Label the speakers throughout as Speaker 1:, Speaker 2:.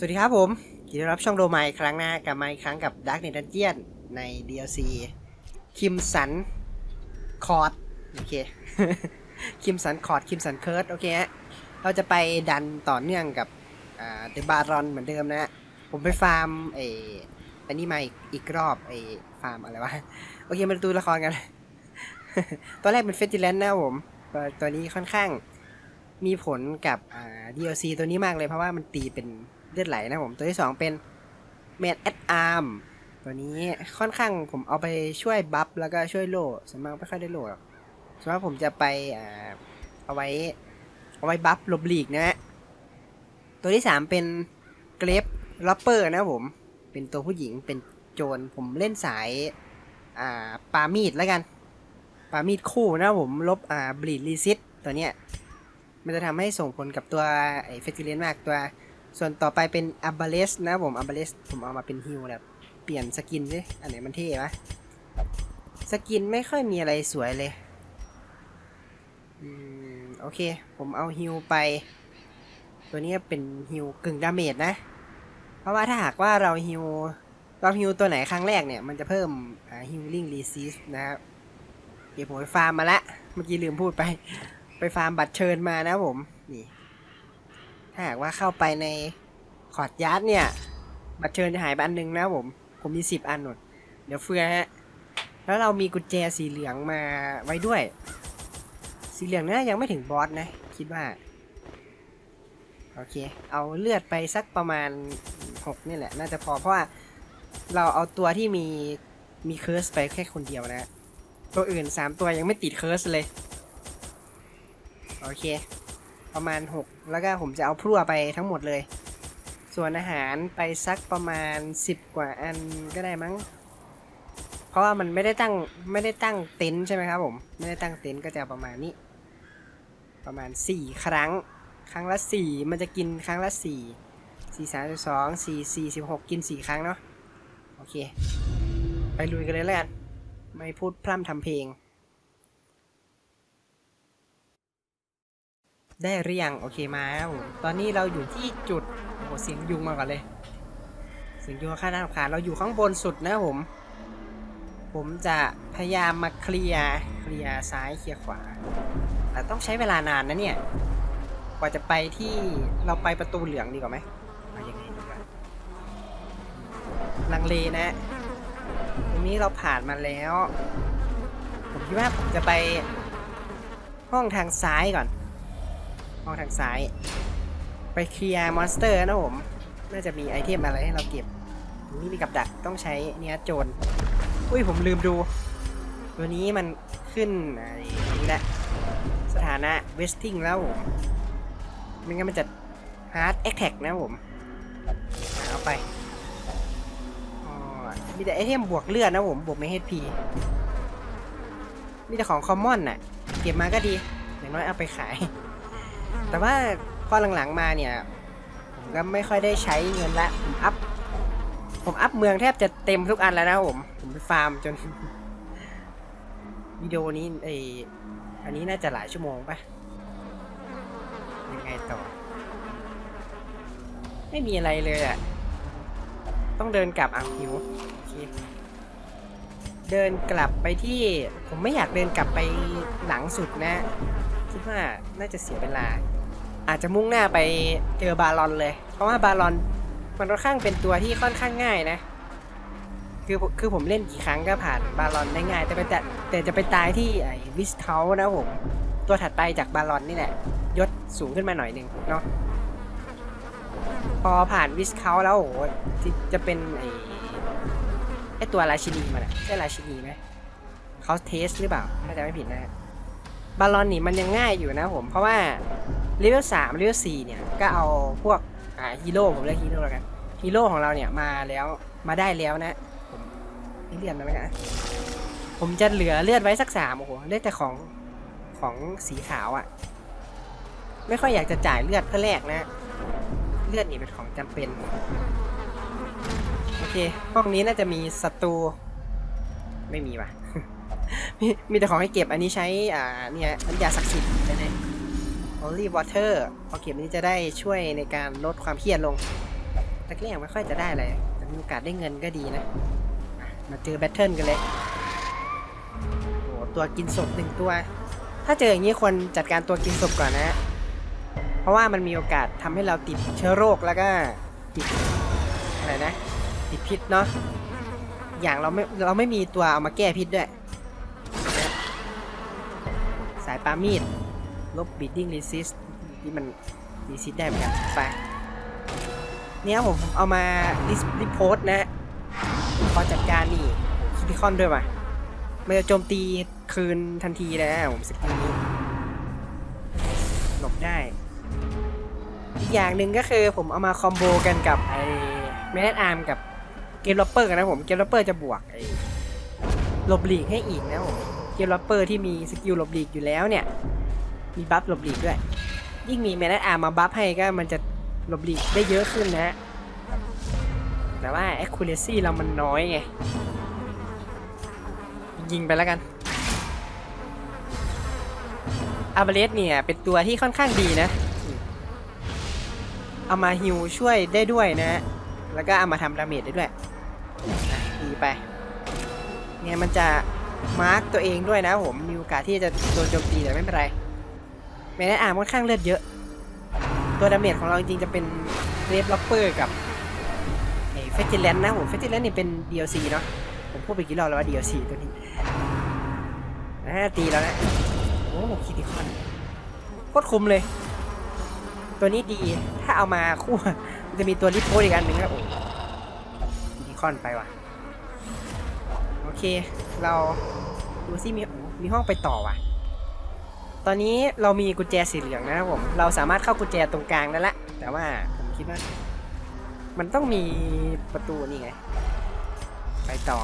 Speaker 1: สวัสดีครับผมยินดีต้อนรับช่องโดมายครั้งหน้ากลับมาอีกครั้งกับ Dark Knight Dungeon ใน DLC คิมสันคอร์ดโอเค คิมสันคอร์ดคิมสันเคิร์ดโอเคฮะเราจะไปดันต่อเนื่องกับอ่าเดบารอนเหมือนเดิมนะฮะผมไปฟาร์มไอ้อันนี้มาอีกอีกรอบไอ้ฟาร์มอะไรวะ โอเคมาดูละครกัน ตอนแรกเป็นเฟสติแลนด์นะผมตัวนี้ค่อนข้างมีผลกับอ่า DLC ตัวนี้มากเลยเพราะว่ามันตีเป็น ลือดไหลนะผมตัวที่สองเป็น m a n at Arm ตัวนี้ค่อนข้างผมเอาไปช่วยบัฟแล้วก็ช่วยโล่ส่วนมากไม่ค่อยได้โล่หรอกส่วนมากผมจะไปอเอาไว้เอาไว้บัฟลบลีกนะฮะตัวที่สามเป็นเกรฟล็อปเปอร์นะผมเป็นตัวผู้หญิงเป็นโจรผมเล่นสายอ่าปามีดแล้วกันปามีดคู่นะผมลบอ่าบลีดรีซิตตัวเนี้ยมันจะทำให้ส่งผลกับตัวไอ้เฟติเลนมากตัว ส่วนต่อไปเป็นอับบาเลสนะผมอับบาเลสผมเอามาเป็นฮิลแบบเปลี่ยนสกินสิอันไหนมันเท่ปะสกินไม่ค่อยมีอะไรสวยเลย อืม โอเค ผมเอาฮิลไป ตัวนี้เป็นฮิลกึ่งดาเมจนะ เพราะว่าถ้าหากว่าเราฮิลเราฮิลตัวไหนครั้งแรกเนี่ย มันจะเพิ่มฮิลลิ่งรีซิสนะครับเดี๋ยวผมไปฟาร์มมาละ เมื่อกี้ลืมพูดไป ไปฟาร์มบัตรเชิญมานะผม นี่ ถ้าหากว่าเข้าไปในคอร์ดยาร์ดเนี่ย บัตรเชิญจะหายไปอันหนึงนะผม ผมมีสิบอันหมด เดี๋ยวเฟือฮะ แล้วเรามีกุญแจสีเหลืองมาไว้ด้วย สีเหลืองน่ายังไม่ถึงบอสนะ คิดว่า โอเค เอาเลือดไปสักประมาณหกนี่แหละ น่าจะพอ เพราะว่าเราเอาตัวที่มีมีเคิร์สไปแค่คนเดียวนะ ตัวอื่นสามตัวยังไม่ติดเคิร์สเลย โอเค ประมาณ 6 แล้วก็ผมจะเอาพลั่วไปทั้งหมดเลย ส่วนอาหารไปสักประมาณ 10 กว่าอันก็ได้มั้ง เพราะว่ามันไม่ได้ตั้งไม่ได้ตั้งเต็นท์ใช่ไหมครับผมไม่ได้ตั้งเต็นท์ก็จะประมาณนี้ ประมาณ 4 ครั้ง ครั้งละ 4 มันจะกินครั้งละ 4 4 3 2 4 4 16 กิน 4 ครั้งเนาะโอเค ไปลุยกันเลยแล้วกันไม่พูดพร่ำทำเพลง ได้หรือยังโอเคมาตอนนี้เราอยู่ที่จุดโอ้โหเสียงยุงมาก่อนเลยเสียงยุงค่าน้ำขาเราอยู่ข้างบนสุดนะผม ผมจะพยายามมาเคลียร์เคลียร์ซ้ายเคลียร์ขวา แต่ต้องใช้เวลานานนะเนี่ยกว่าจะไปที่เราไปประตูเหลืองดีกว่าไหมเอายังไงดีกว่าลังเลนะ ตรงนี้เราผ่านมาแล้ว ผมคิดว่าผมจะไปห้องทางซ้ายก่อน ห้องทางซ้าย ไปเคลียร์มอนสเตอร์นะผม น่าจะมีไอเทมอะไรให้เราเก็บตรงนี้มีกับดักต้องใช้เนี้ยโจร อุ้ยผมลืมดู ตัวนี้มันขึ้นไอ้นี่แหละ สถานะเวสติ้งแล้วผมไม่งั้นมันจะฮาร์ดแอคแท็กนะผม เอาไปอ๋อมีแต่ไอเทมบวกเลือดนะผม บวกไม่ HP มีแต่ของคอมมอนน่ะ เก็บมาก็ดี อย่างน้อยเอาไปขาย แต่ว่าพอหลังๆมาเนี่ย ผมก็ไม่ค่อยได้ใช้เงินละผมอัพ ผมอัพเมืองแทบจะเต็มทุกอันแล้วนะผม ผมไปฟาร์มจนวิดีโอนี้ไออันนี้น่าจะหลายชั่วโมงปะยังไงต่อ ไม่มีอะไรเลยอะ่ะ ต้องเดินกลับอะหิวโอเคเดินกลับไปที่ ผมไม่อยากเดินกลับไปหลังสุดนะ คิดว่าน่าจะเสียเวลา อาจจะมุ่งหน้าไปเจอบาลอนเลย เพราะว่าบาลอนมันค่อนข้างเป็นตัวที่ค่อนข้างง่ายนะ คือคือผมเล่นกี่ครั้งก็ผ่านบาลอนได้ง่าย แต่ไปแต่แต่จะไปตายที่ไอ้วิสเทลนะผม ตัวถัดไปจากบาลอนนี่แหละ ยศสูงขึ้นมาหน่อยหนึ่งเนาะพอผ่านวิสเทลแล้วโอ้โหจะเป็นไอ้ไอ้ตัวราชินีมันอะใช่ราชินีไหมเขาเทสหรือเปล่าถ้าจะไม่ผิดนะฮะ บาลอนนี่มันยังง่ายอยู่นะผม เพราะว่าเลเวลสามเลเวลสี่เนี่ย ก็เอาพวกอ่าฮีโร่ผมเรียกฮีโร่แล้วกันฮีโร่ของเราเนี่ยมาแล้วมาได้แล้วนะ ผมไม่เลือดแล้วนะผมจะเหลือเลือดไว้สักสามโอ้โหเลือดแต่ของของสีขาวอะ่ะ ไม่ค่อยอยากจะจ่ายเลือดเพื่อแลกนะ เลือดนี่เป็นของจำเป็น โอเค ห้องนี้น่าจะมีศัตรูไม่มีว่ะ มีมีแต่ของให้เก็บอันนี้ใช้อ่าเนี่ยน้ำยาศักดิ์สิทธิ์ใช่ไหม Holy Water พอเก็บนี้จะได้ช่วยในการลดความเครียดลงแรกๆไม่ค่อยจะได้อะไรแต่มีโอกาสได้เงินก็ดีนะ มาเจอแบทเทิลกันเลยโอ้ตัวกินศพหนึ่งตัว ถ้าเจออย่างนี้ควรจัดการตัวกินศพก่อนนะ เพราะว่ามันมีโอกาสทำให้เราติดเชื้อโรคแล้วก็ติดอะไรนะ ติดพิษเนาะอย่างเราไม่เราไม่มีตัวเอามาแก้พิษด้วยายปามีด ลบ bleeding resist ที่มัน resist ได้เหมือนกันไปเนี่ยผมเอามารีโพสนะพอจัดการนี่คิติคอนด้วยว่ะมันจะโจมตีคืนทันทีเลยนะผมสกิลนี้หลบได้ อีกอย่างหนึ่งก็คือผมเอามาคอมโบกันกับไอ้แมนอาร์มกับเกมล็อปเปอร์นะผมเกมล็อปเปอร์จะบวกไอ้หลบหลีกให้อีกนะผม เกมล็อปเปอร์ที่มีสกิลหลบหลีกอยู่แล้วเนี่ย มีบัฟหลบหลีกด้วย ยิ่งมีแมนอาร์มมาบัฟให้ก็มันจะหลบหลีกได้เยอะขึ้นนะ แต่ว่า accuracy เรามันน้อยไง ยิงไปแล้วกันอาบเลสเนี่ย เป็นตัวที่ค่อนข้างดีนะ เอามาฮิวช่วยได้ด้วยนะ แล้วก็เอามาทำดาเมจได้ด้วยดีไป เนี่ยมันจะ มาร์กตัวเองด้วยนะผมมีโอกาสที่จะโดนโจมตีแต่ไม่เป็นไรแม้แต่อาร์มค่อนข้างเลือดเยอะ ตัวดาเมจของเราจริงๆจะเป็นเรดล็อปเปอร์กับเฟจิแลนนะผมเฟจิแลนนี่เป็น DLC เนาะผมพูดไปกี่รอบแล้วว่า DLC ตัวนี้อ่าตีแล้วนะโอ้คิติคอนโคตรคุ้มเลย ตัวนี้ดีถ้าเอามาคู่จะมีตัวริปโพสอีกอันหนึ่งครับโอ้คิติคอนไปว่ะ เค เราดูซิมีมีห้องไปต่อว่ะ ตอนนี้เรามีกุญแจสีเหลืองนะครับผม เราสามารถเข้ากุญแจตรงกลางได้ละ แต่ว่าผมคิดว่า มันต้องมีประตูนี่ไง ไปต่อ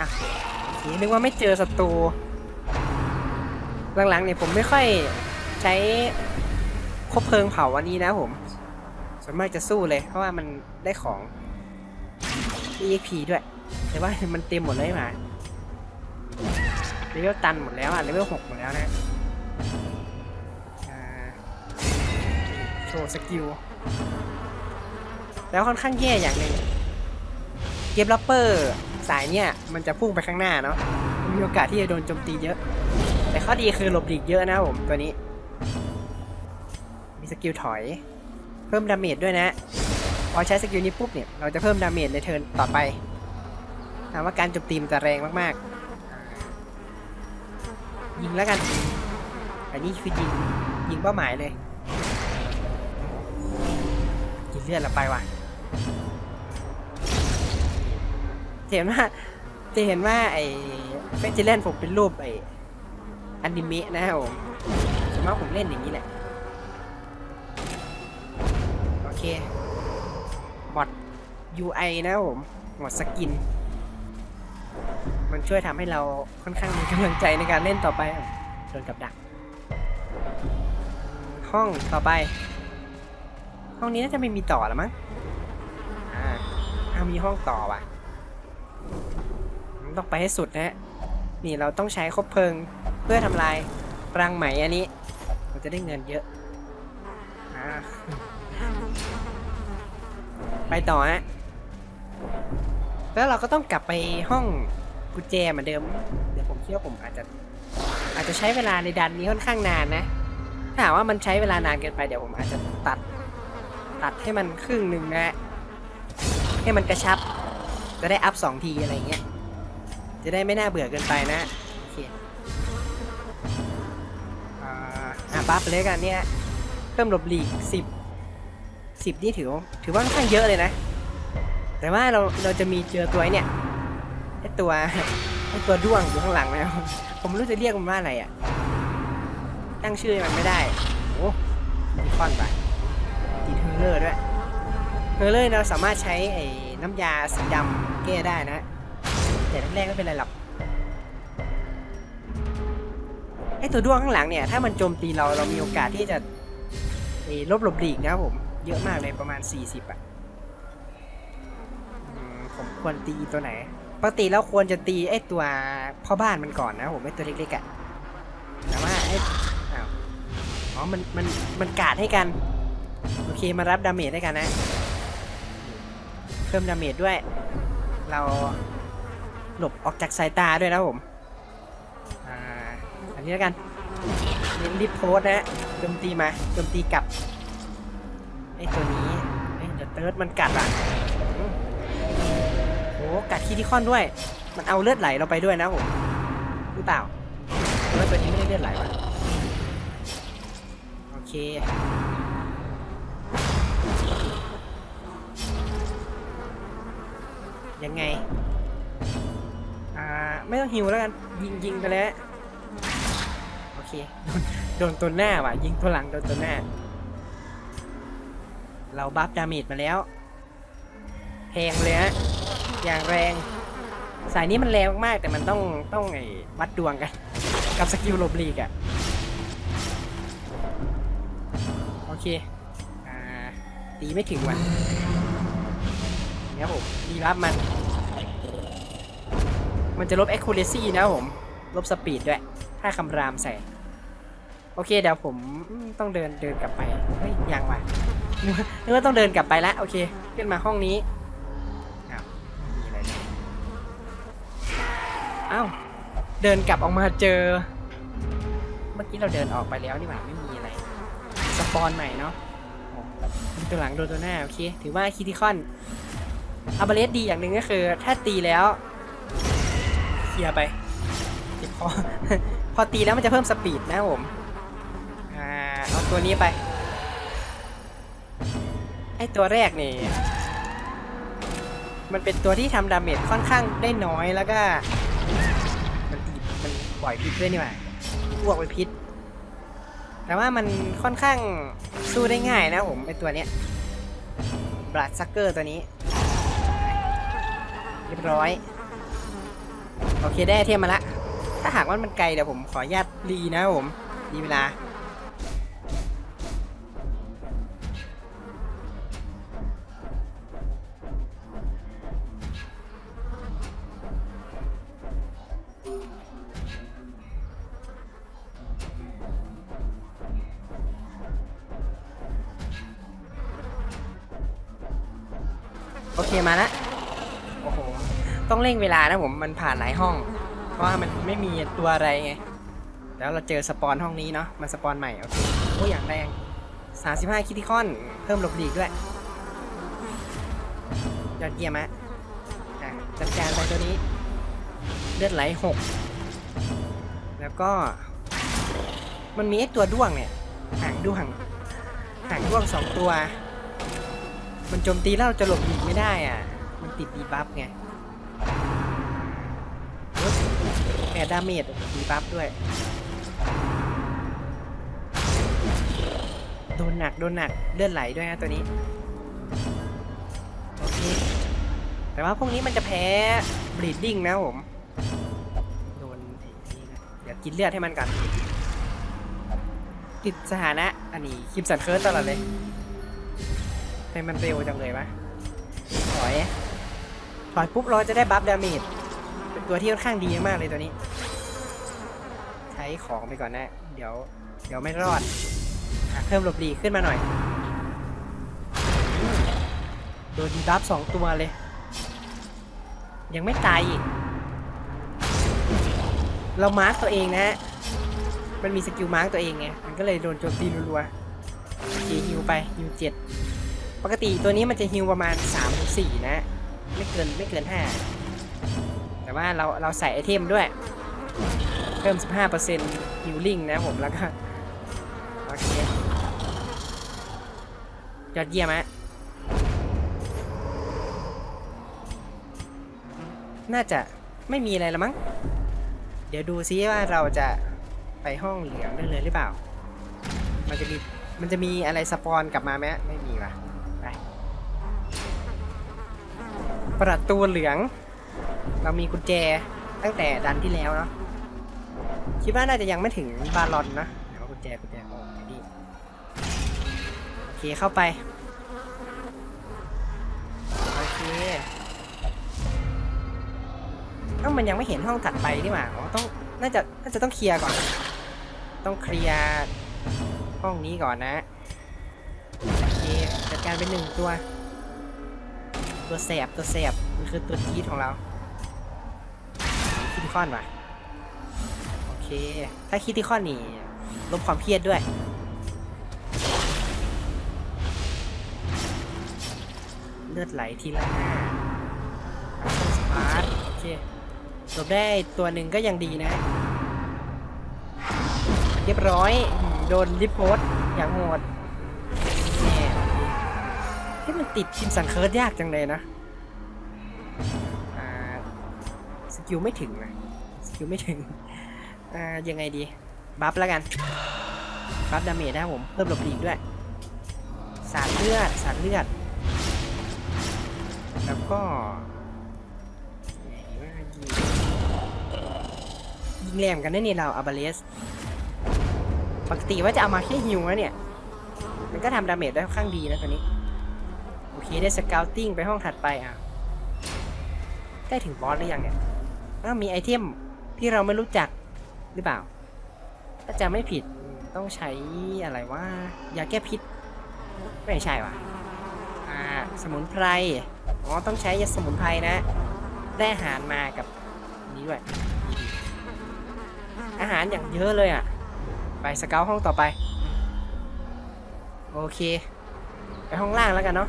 Speaker 1: อะโอเคนึกว่าไม่เจอศัตรู หลังๆเนี่ยผมไม่ค่อยใช้คบเพลิงเผาวันนี้นะผม ส่วนมากจะสู้เลย เพราะว่ามันได้ของ EXP ด้วย แต่ว่ามันเต็มหมดเลยมาเลเวลตันหมดแล้วอะเลเวลหกหมดแล้วนะโชว์สกิล แล้วค่อนข้างแย่อย่างหนึ่งเกมลัปเปอร์สายเนี่ย มันจะพุ่งไปข้างหน้าเนาะมีโอกาสที่จะโดนโจมตีเยอะ แต่ข้อดีคือหลบหลีกเยอะนะผมตัวนี้ มีสกิลถอย เพิ่มดาเมจด้วยนะ พอใช้สกิลนี้ปุ๊บเนี่ย เราจะเพิ่มดาเมจในเทิร์นต่อไป ถามว่าการโจมตีมันจะแรงมากๆ ยิงแล้วกัน อันนี้คือยิง ยิงเป้าหมายเลยกินเลือดเราไปว่ะจะเห็นว่าจะเห็นว่าไอ้เฟจิเลนผมเป็นรูปไอ้อนิเมะนะครับผมส่วนมากผมเล่นอย่างนี้แหละ โอเค บอด UI นะครับผม หมดสกิน มันช่วยทำให้เราค่อนข้างมีกำลังใจในการเล่นต่อไปอะโดนกับดัก ห้องต่อไป ห้องนี้น่าจะไม่มีต่อแล้วมั้งอ่าเอามีห้องต่อว่ะต้องไปให้สุดนะฮะนี่เราต้องใช้คบเพลิงเพื่อทำลายรังไหมอันนี้เราจะได้เงินเยอะอ่าไปต่อฮะแล้วเราก็ต้องกลับไปห้อง กุญแจเหมือนเดิม เดี๋ยวผมคิดว่าผมอาจจะ อาจจะใช้เวลาในดันนี้ค่อนข้างนานนะ ถ้าหากว่ามันใช้เวลานานเกินไปเดี๋ยวผมอาจจะตัด ตัดให้มันครึ่งหนึ่งนะให้มันกระชับ จะได้อัพสองทีอะไรเงี้ย จะได้ไม่น่าเบื่อเกินไปนะโอเคอ่าบัฟเลยกันเนี่ย เพิ่มหลบหลีกสิบสิบนี่ถือถือว่าค่อนข้างเยอะเลยนะ แต่ว่าเราเราจะมีเจอตัวไอ้เนี่ย ตัวไอตัวด้วงอยู่ข้างหลังนะผมไม่รู้จะเรียกมันว่าอะไรอะ ตั้งชื่อมันไม่ได้โอ้ดีคอนไปดีเทอร์เลอร์ด้วยเทอร์เลอร์เราสามารถใช้ไอ้น้ำยาสีดำแก้ได้นะ แต่แรกๆไม่เป็นไรหรอกไอตัวด้วงข้างหลังเนี่ย ถ้ามันโจมตีเราเรามีโอกาสที่จะเอ่อลบหลบหลีกนะผม เยอะมากเลยประมาณ 40 อะอืมผมควรตีตัวไหน ปกติเราควรจะตีไอตัวพ่อบ้านมันก่อนนะผมไอตัวเล็กๆอะแต่ว่าไออ้าวอ๋อมันมันมันกาดให้กัน โอเคมารับดาเมจให้กันนะ เพิ่มดาเมจด้วย เราหลบออกจากสายตาด้วยนะผมอ่าอันนี้แล้วกันเน้นรีบโพสนะโจมตีมาโจมตีกลับไอ้ตัวนี้เอ้เดี๋ยวเติร์ดมันกัดอะ กัดคีที่คอนด้วย มันเอาเลือดไหลเราไปด้วยนะผมหรือเปล่าหรือว่าตัวนี้ไม่ได้เลือดไหลวะโอเคยังไง อ่า ไม่ต้องฮิวแล้วกัน ยิงยิงไปแล้ว โอเคโดนโดนตัวหน้าว่ะ ยิงตัวหลังโดนตัวหน้า เราบัฟดาเมจมาแล้วแพงเลยฮะ อย่างแรง สายนี้มันแรงมากแต่มันต้องต้องไอ้วัดดวงกัน กับสกิลหลบหลีกอะโอเค อ่า ตีไม่ถึงว่ะเนี่ยผมดีรับมัน มันจะลบ accuracy นะผม ลบสปีดด้วย ถ้าคำรามใส่โอเคเดี๋ยวผมต้องเดินเดินกลับไป เฮ้ยยังว่ะนึกว่าต้องเดินกลับไปแล้ว โอเค ขึ้นมาห้องนี้ อ้าวมีอะไรเนี่ย อ้าวเดินกลับออกมาเจอ เมื่อกี้เราเดินออกไปแล้วนี่หว่าไม่มีอะไร สปอนใหม่เนาะโอ้มีตัวหลังโดนตัวหน้าโอเค ถือว่าคิติคอนอัลเบเลสดีอย่างหนึ่งก็คือ ถ้าตีแล้วเคลียร์ไปเจ็บคอพอตีแล้วมันจะเพิ่มสปีดนะผมอ่าเอาตัวนี้ไป ไอตัวแรกนี่ มันเป็นตัวที่ทำดาเมจค่อนข้างได้น้อยแล้วก็ ล่อยพิษด้วยนี่หว่าอ้วกไปพิษ แต่ว่ามันค่อนข้างสู้ได้ง่ายนะผมไอตัวเนี้ยบลัดซักเกอร์ตัวนี้เรียบร้อย โอเคได้เทียมมาละ ถ้าหากว่ามันไกลเดี๋ยวผมขออนุญาตรีนะผมดีเวลา โอเคมาละโอ้โหต้องเร่งเวลานะผมมันผ่านหลายห้อง เพราะว่ามันไม่มีตัวอะไรไง แล้วเราเจอสปอนห้องนี้เนาะมันสปอนใหม่โอเคโอ้อย่างแรง35คิติคอน เพิ่มหลบหลีกด้วยยอดเยี่ยมอะอะจัดการไปตัวนี้ เลือดไหลหกแล้วก็ มันมีไอตัวด้วงเนี่ยหางด้วงหางด้วงสองตัว มันโจมตีแล้วเราจะหลบหลีไม่ได้อะ มันติดดีบัฟไงแอดดาเมจดีบัฟด้วย โดนหนัก โดนหนัก เลือดไหลด้วยนะตัวนี้ โอเค แต่ว่าพวกนี้มันจะแพ้บลีดดิ้งนะผม โดนอ้นี่นะเดี๋ยวกินเลือดให้มันก่อนติดสถานะ อันนี้คิมสันเคิร์สตลอดเลย ทำไมมันเร็วจังเลยวะถอย ถอยปุ๊บเราจะได้บัฟดาเมจเป็นตัวที่ค่อนข้างดีมากเลยตัวนี้ ใช้ของไปก่อนนะ เดี๋ยว เดี๋ยวไม่รอดอเพิ่มหลบหลีกขึ้นมาหน่อยโดนดีบัฟสองตัวเลย ยังไม่ตายอีก เรามาร์กตัวเองนะ มันมีสกิลมาร์กตัวเองไง มันก็เลยโดนโจมตีรัวๆฮิวไปฮิวเจ็ด ปกติตัวนี้มันจะฮิวประมาณ3 4นะ ไม่เกินไม่เกิน 5 แต่ว่าเราเราใส่ไอเทมด้วย เพิ่ม 15%ฮิวลิ่งนะผมแล้วก็โอเคยอดเยี่ยมฮะน่าจะไม่มีอะไรล้วมั้ง เดี๋ยวดูซิว่าเราจะไปห้องเหลืองได้เลยหรือเปล่า มันจะมีมันจะมีอะไรสปอนกลับมาไหมไม่มีว่ะ ไประตูเหลือง เรามีกุญแจตั้งแต่ดันที่แล้วเนาะคิดว่าน่าจะยังไม่ถึงบาลอนนะเดี๋ยวกุญแจกุญแจโอ้ยนี่โอเคเข้าไปโอเคเอ้ามันยังไม่เห็นห้องถัดไปนี่หว่าอ๋อต้องน่าจะน่าจะต้องเคลียร์ก่อน ต้องเคลียร์ห้องนี้ก่อนนะโอเคจัดการเป็นหนึ่งตัว ตัวแสบตัวแสบมันคือตัวจี๊ดของเราคิติคอนว่ะโอเค ถ้าคิติคอนนี่ลบความเครียดด้วยเลือดไหลทีละห้าสปาร์ตโอเคจบได้ตัวหนึ่งก็ยังดีนะ เรียบร้อย โดนริปโพสอย่างโหด ที่มันติดคิมสันเคิร์ดยากจังเลยนะสกิลไม่ถึงนะสกิลไม่ถึงอ่ายังไงดี บัฟแล้วกัน บัฟดาเมจได้ผม เพิ่มหลบหลีกด้วย สารเลือด สารเลือด แล้วก็ยิงแรงเหมือนกันได้นี่เราอาบาเลส ปกติว่าจะเอามาแค่ฮิวนะเนี่ย มันก็ทำดาเมจได้ค่อนข้างดีนะตัวนี้ อเคได้สเกลติ้งไปห้องถัดไปอะใกล้ถึงบอสหรือยังเนี่ยอ้าวมีไอเทมที่เราไม่รู้จักหรือเปล่า ถ้าจะไม่ผิดต้องใช้อะไรว่ายาแก้พิษ ไม่ใช่ว่ะอ่าสมุนไพร อ๋อต้องใช้ยาสมุนไพรนะ ได้อาหารมากับนนี้ด้วย อาหารอย่างเยอะเลยอะ ไปสเกลห้องต่อไป โอเค ไปห้องล่างแล้วกันเนาะ